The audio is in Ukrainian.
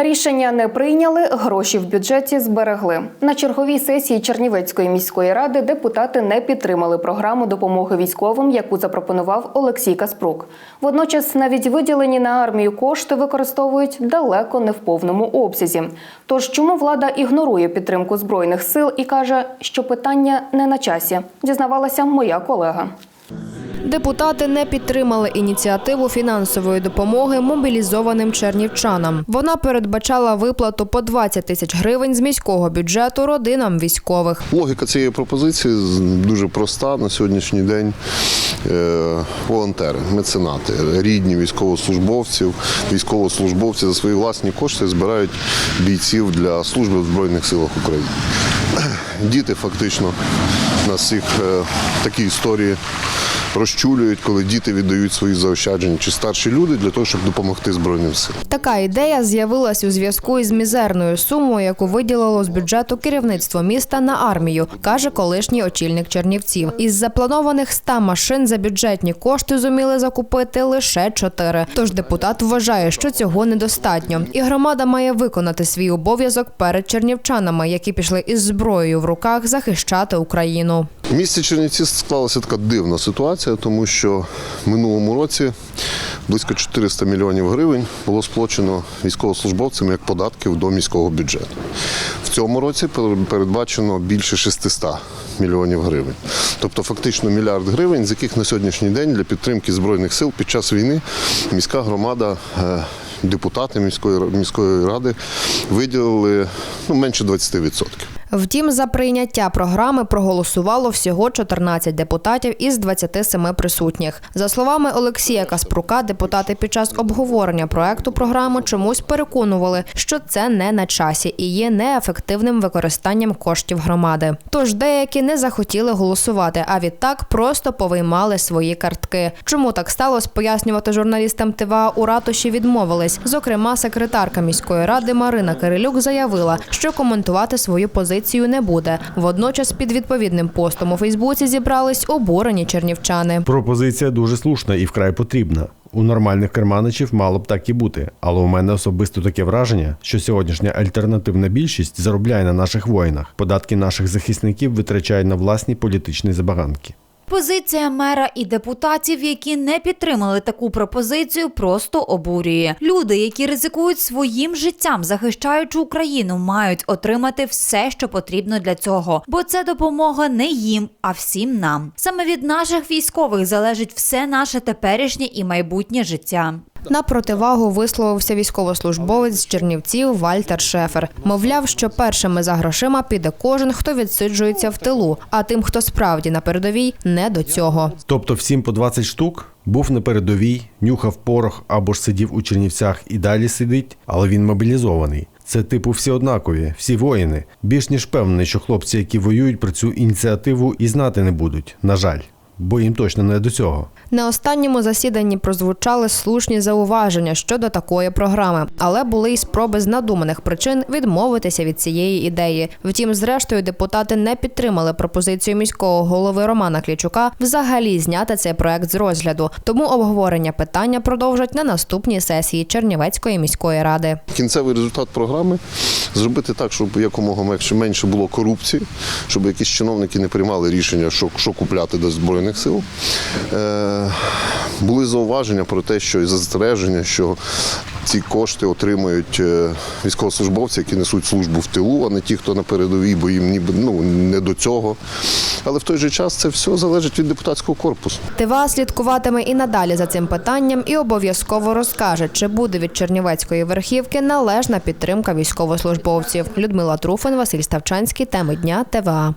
Рішення не прийняли, гроші в бюджеті зберегли. На черговій сесії Чернівецької міської ради депутати не підтримали програму допомоги військовим, яку запропонував Олексій Каспрук. Водночас навіть виділені на армію кошти використовують далеко не в повному обсязі. Тож чому влада ігнорує підтримку збройних сил і каже, що питання не на часі, дізнавалася моя колега. Депутати не підтримали ініціативу фінансової допомоги мобілізованим чернівчанам. Вона передбачала виплату по 20 тисяч гривень з міського бюджету родинам військових. Логіка цієї пропозиції дуже проста на сьогоднішній день. Е, Волонтери, меценати, рідні військовослужбовців, військовослужбовці за свої власні кошти збирають бійців для служби в Збройних силах України. Діти фактично нас всіх е, такі історії розчулюють, коли діти віддають свої заощадження чи старші люди для того, щоб допомогти Збройним силам. Така ідея з'явилась у зв'язку із мізерною сумою, яку виділило з бюджету керівництво міста на армію, каже колишній очільник Чернівців. Із запланованих 100 машин за бюджетні кошти зуміли закупити лише 4. Тож депутат вважає, що цього недостатньо, і громада має виконати свій обов'язок перед чернівчанами, які пішли із зброєю в руках захищати Україну. В місті Чернівці склалася така дивна ситуація, тому що в минулому році близько 400 мільйонів гривень було сплачено військовослужбовцям як податків до міського бюджету. В цьому році передбачено більше 600 мільйонів гривень. Тобто фактично мільярд гривень, з яких на сьогоднішній день для підтримки Збройних сил під час війни міська громада. е, Депутати міської міської ради виділили ну, менше 20%. Втім, за прийняття програми проголосувало всього 14 депутатів із 27 присутніх. За словами Олексія Каспрука, депутати під час обговорення проекту програми чомусь переконували, що це не на часі і є неефективним використанням коштів громади. Тож деякі не захотіли голосувати, а відтак просто повиймали свої картки. Чому так сталося, пояснювати журналістам ТВА у ратуші відмовились. Зокрема, секретарка міської ради Марина Кирилюк заявила, що коментувати свою позицію не буде. Водночас під відповідним постом у Фейсбуці зібрались обурені чернівчани. Пропозиція дуже слушна і вкрай потрібна. У нормальних керманичів мало б так і бути, але у мене особисто таке враження, що сьогоднішня альтернативна більшість заробляє на наших воїнах. Податки наших захисників витрачають на власні політичні забаганки. Позиція мера і депутатів, які не підтримали таку пропозицію, просто обурює. Люди, які ризикують своїм життям, захищаючи Україну, мають отримати все, що потрібно для цього, бо це допомога не їм, а всім нам. Саме від наших військових залежить все наше теперішнє і майбутнє життя. На противагу висловився військовослужбовець з Чернівців Вальтер Шефер. Мовляв, що першими за грошима піде кожен, хто відсиджується в тилу, а тим, хто справді на передовій, не до цього. Тобто всім по 20 штук був на передовій, нюхав порох або ж сидів у Чернівцях і далі сидить, але він мобілізований. Це типу всі однакові, всі воїни. Більш ніж певний, що хлопці, які воюють про цю ініціативу, і знати не будуть. На жаль, бо їм точно не до цього. На останньому засіданні прозвучали слушні зауваження щодо такої програми, але були й спроби з надуманих причин відмовитися від цієї ідеї. Втім, зрештою, депутати не підтримали пропозицію міського голови Романа Клічука взагалі зняти цей проект з розгляду. Тому обговорення питання продовжать на наступній сесії Чернівецької міської ради. Кінцевий результат програми зробити так, щоб якомога менше- було корупції, щоб якісь чиновники не приймали рішення, що, що купляти до Збройних сил. Е, були зауваження про те, що і застереження, що ці кошти отримують е, військовослужбовці, які несуть службу в тилу, а не ті, хто на передовій, бо їм ніби ну, не до цього. Але в той же час це все залежить від депутатського корпусу. ТВА слідкуватиме і надалі за цим питанням і обов'язково розкаже, чи буде від Чернівецької верхівки належна підтримка військовослужбовців. Людмила Труфин, Василь Ставчанський. Теми дня ТВА.